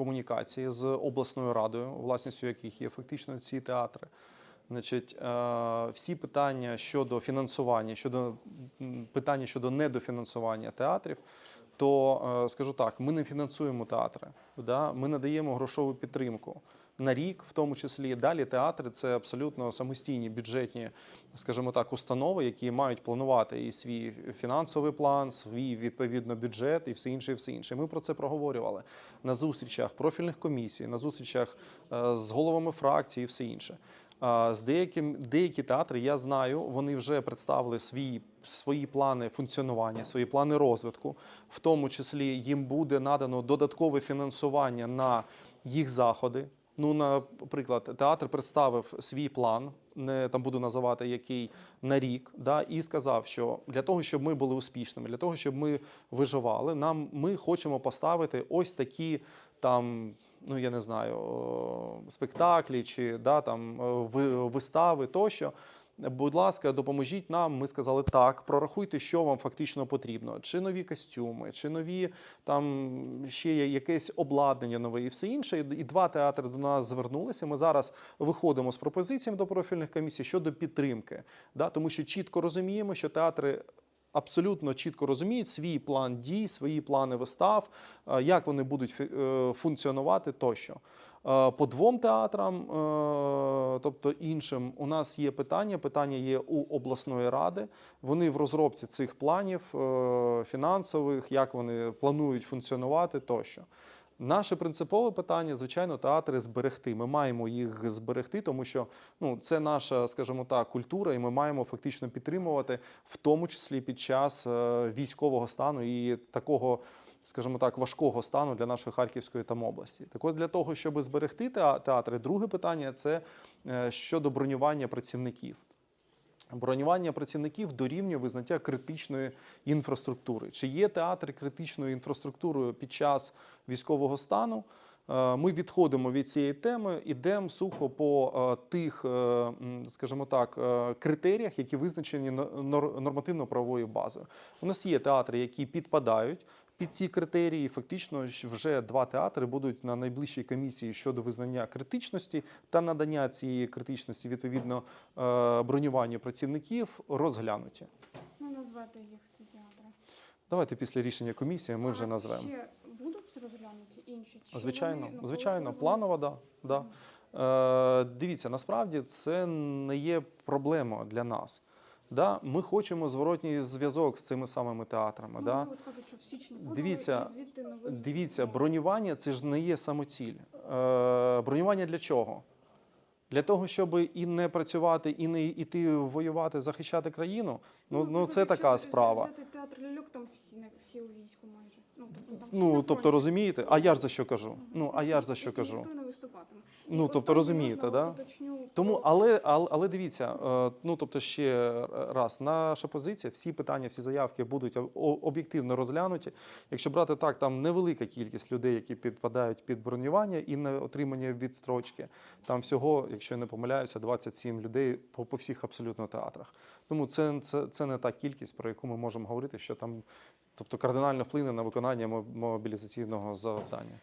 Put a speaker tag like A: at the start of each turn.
A: комунікації з обласною радою, власністю яких є фактично ці театри. Значить, е, всі питання щодо фінансування, щодо питання щодо недофінансування театрів, то е, скажу так: ми не фінансуємо театри, да? ми надаємо грошову підтримку на рік, в тому числі. Далі театри це абсолютно самостійні бюджетні, скажімо так, установи, які мають планувати і свій фінансовий план, свій відповідно бюджет і все інше, і все інше. Ми про це проговорювали на зустрічах профільних комісій, на зустрічах е, з головами фракцій і все інше. З деяким деякі театри, я знаю, вони вже представили свої, свої плани функціонування, свої плани розвитку. В тому числі їм буде надано додаткове фінансування на їх заходи. Ну, наприклад, театр представив свій план, не там буду називати який на рік, да, і сказав, що для того, щоб ми були успішними, для того, щоб ми виживали, нам ми хочемо поставити ось такі там. Ну, я не знаю, спектаклі чи да, там, ви- вистави тощо. Будь ласка, допоможіть нам. Ми сказали так. Прорахуйте, що вам фактично потрібно: чи нові костюми, чи нові там ще є якесь обладнання нове і все інше. І два театри до нас звернулися. Ми зараз виходимо з пропозиціями до профільних комісій щодо підтримки. Да, тому що чітко розуміємо, що театри. Абсолютно чітко розуміють свій план дій, свої плани вистав, е, як вони будуть е, функціонувати тощо. Е, По двом театрам, тобто іншим, у нас є питання. Питання є у обласної ради. Вони в розробці цих планів фінансових, як вони планують функціонувати тощо. Наше принципове питання, звичайно, театри зберегти. Ми маємо їх зберегти, тому що ну це наша, скажімо так, культура, і ми маємо фактично підтримувати, в тому числі під час е, військового стану і такого, скажімо так, важкого стану для нашої Харківської там області. Так от для того, щоб зберегти театри, друге питання це е, щодо бронювання працівників. Бронювання працівників дорівнює визнаття критичної інфраструктури. Чи є театри критичною інфраструктурою під час військового стану? Е, Ми відходимо від цієї теми, ідемо сухо по е, тих, е, скажімо так, критеріях, які визначені нор- нор- нормативно-правовою базою. У нас є театри, які підпадають під ці критерії. Фактично, вже два театри будуть на найближчій комісії щодо визнання критичності та надання цієї критичності відповідно е, бронюванню працівників розглянуті.
B: Ну, назвати їх ці театри.
A: Давайте після рішення комісії ми вже назвемо.
B: Ще будуть розглянуті інші? Чи
A: Звичайно,
B: вони, ну,
A: звичайно, планова, да. да. Е, дивіться, насправді це не є проблема для нас. Да? Ми хочемо зворотній зв'язок з цими самими театрами.
B: Ну,
A: да?
B: от кажуть, що в січні подали,
A: Дивіться,
B: і звідти не.
A: Дивіться, бронювання це ж не є самоціль. Е, бронювання для чого? Для того, щоб і не працювати, і не йти воювати, захищати країну. Ну, ну
B: наприклад,
A: це така справа.
B: театр ляльок, там всі, всі у війську майже. Ну, тобто, там
A: Ну, тобто, розумієте? А я ж за що кажу? Ну, а я ж за що
B: І
A: кажу?
B: Ніхто не виступатиме. І
A: Ну, тобто, розумієте, да?
B: уточню
A: Тому, але, але, але дивіться, е, ну тобто ще раз, наша позиція, всі питання, всі заявки будуть об'єктивно розглянуті. Якщо брати так, там невелика кількість людей, які підпадають під бронювання і на отримання відстрочки. Там всього, якщо я не помиляюся, 27 людей по, по всіх абсолютно театрах. Тому це, це, це не та кількість, про яку ми можемо говорити, що там тобто кардинально вплине на виконання мо- мобілізаційного завдання.